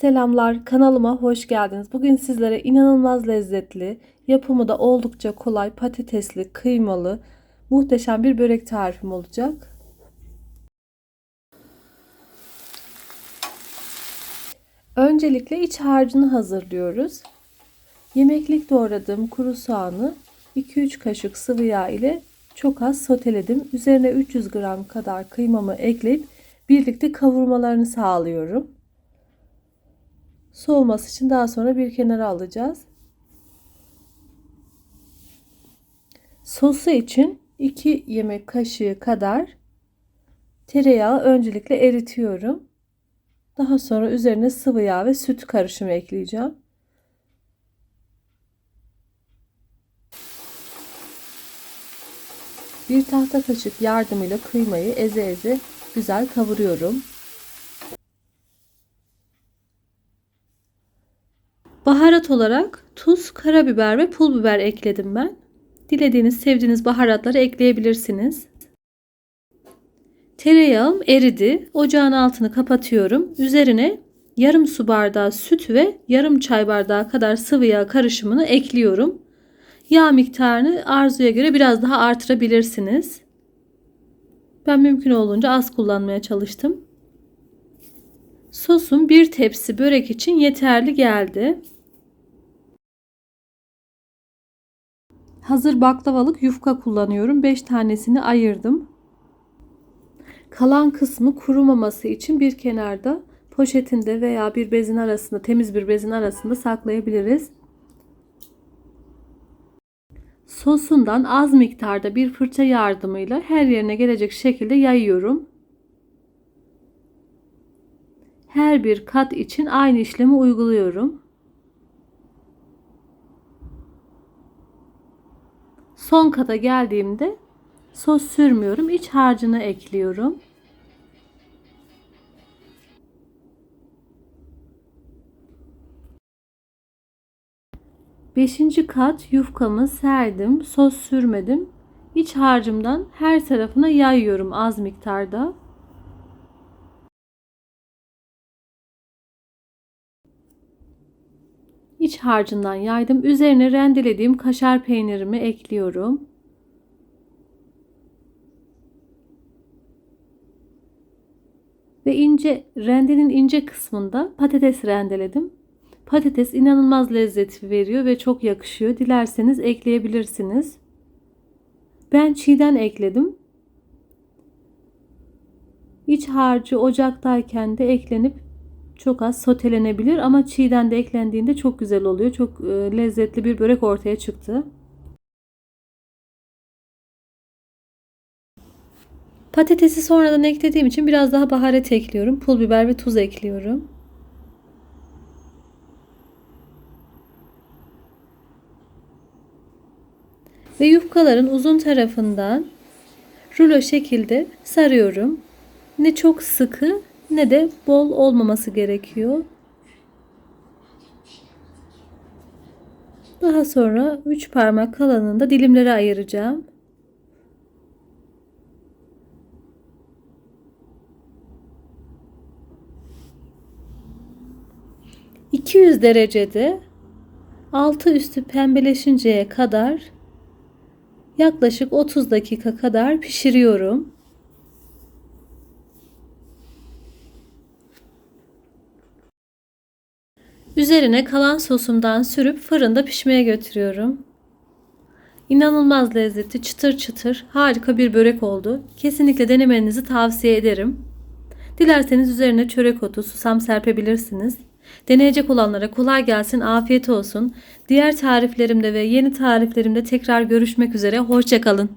Selamlar, kanalıma hoş geldiniz. Bugün sizlere inanılmaz lezzetli, yapımı da oldukça kolay, patatesli, kıymalı, muhteşem bir börek tarifim olacak. Öncelikle iç harcını hazırlıyoruz. Yemeklik doğradığım kuru soğanı 2-3 kaşık sıvı yağ ile çok az soteledim. Üzerine 300 gram kadar kıymamı ekleyip birlikte kavurmalarını sağlıyorum. Soğuması için daha sonra bir kenara alacağız. Sosu için 2 yemek kaşığı kadar tereyağı öncelikle eritiyorum. Daha sonra üzerine sıvı yağ ve süt karışımı ekleyeceğim. Bir tahta kaşık yardımıyla kıymayı eze eze güzel kavuruyorum. Baharat olarak tuz, karabiber ve pul biber ekledim ben. Dilediğiniz, sevdiğiniz baharatları ekleyebilirsiniz. Tereyağım eridi. Ocağın altını kapatıyorum. Üzerine yarım su bardağı süt ve yarım çay bardağı kadar sıvı yağ karışımını ekliyorum. Yağ miktarını arzuya göre biraz daha artırabilirsiniz. Ben mümkün olduğunca az kullanmaya çalıştım. Sosum bir tepsi börek için yeterli geldi. Hazır baklavalık yufka kullanıyorum. 5 tanesini ayırdım. Kalan kısmı kurumaması için bir kenarda poşetinde veya bir bezin arasında temiz bir bezin arasında saklayabiliriz. Sosundan az miktarda bir fırça yardımıyla her yerine gelecek şekilde yayıyorum. Her bir kat için aynı işlemi uyguluyorum. Son kata geldiğimde sos sürmüyorum. İç harcını ekliyorum. Beşinci kat yufkamı serdim. Sos sürmedim. İç harcımdan her tarafına yayıyorum az miktarda. İç harcından yaydım. Üzerine rendelediğim kaşar peynirimi ekliyorum. Ve ince rendenin ince kısmında patates rendeledim. Patates inanılmaz lezzet veriyor ve çok yakışıyor. Dilerseniz ekleyebilirsiniz. Ben çiğden ekledim. İç harcı ocaktayken de eklenip çok az sotelenebilir ama çiğden de eklendiğinde çok güzel oluyor. Çok e, lezzetli bir börek ortaya çıktı. Patatesi sonradan eklediğim için biraz daha baharat ekliyorum. Pul biber ve tuz ekliyorum. Ve yufkaların uzun tarafından rulo şekilde sarıyorum. Ne çok sıkı ne de bol olmaması gerekiyor. Daha sonra 3 parmak kalanını dilimlere ayıracağım. ...200 derecede... ...altı üstü pembeleşinceye kadar... ...yaklaşık 30 dakika kadar pişiriyorum. Üzerine kalan sosumdan sürüp fırında pişmeye götürüyorum. İnanılmaz lezzetli, çıtır çıtır, harika bir börek oldu. Kesinlikle denemenizi tavsiye ederim. Dilerseniz üzerine çörek otu, susam serpebilirsiniz. Deneyecek olanlara kolay gelsin, afiyet olsun. Diğer tariflerimde ve yeni tariflerimde tekrar görüşmek üzere. Hoşçakalın.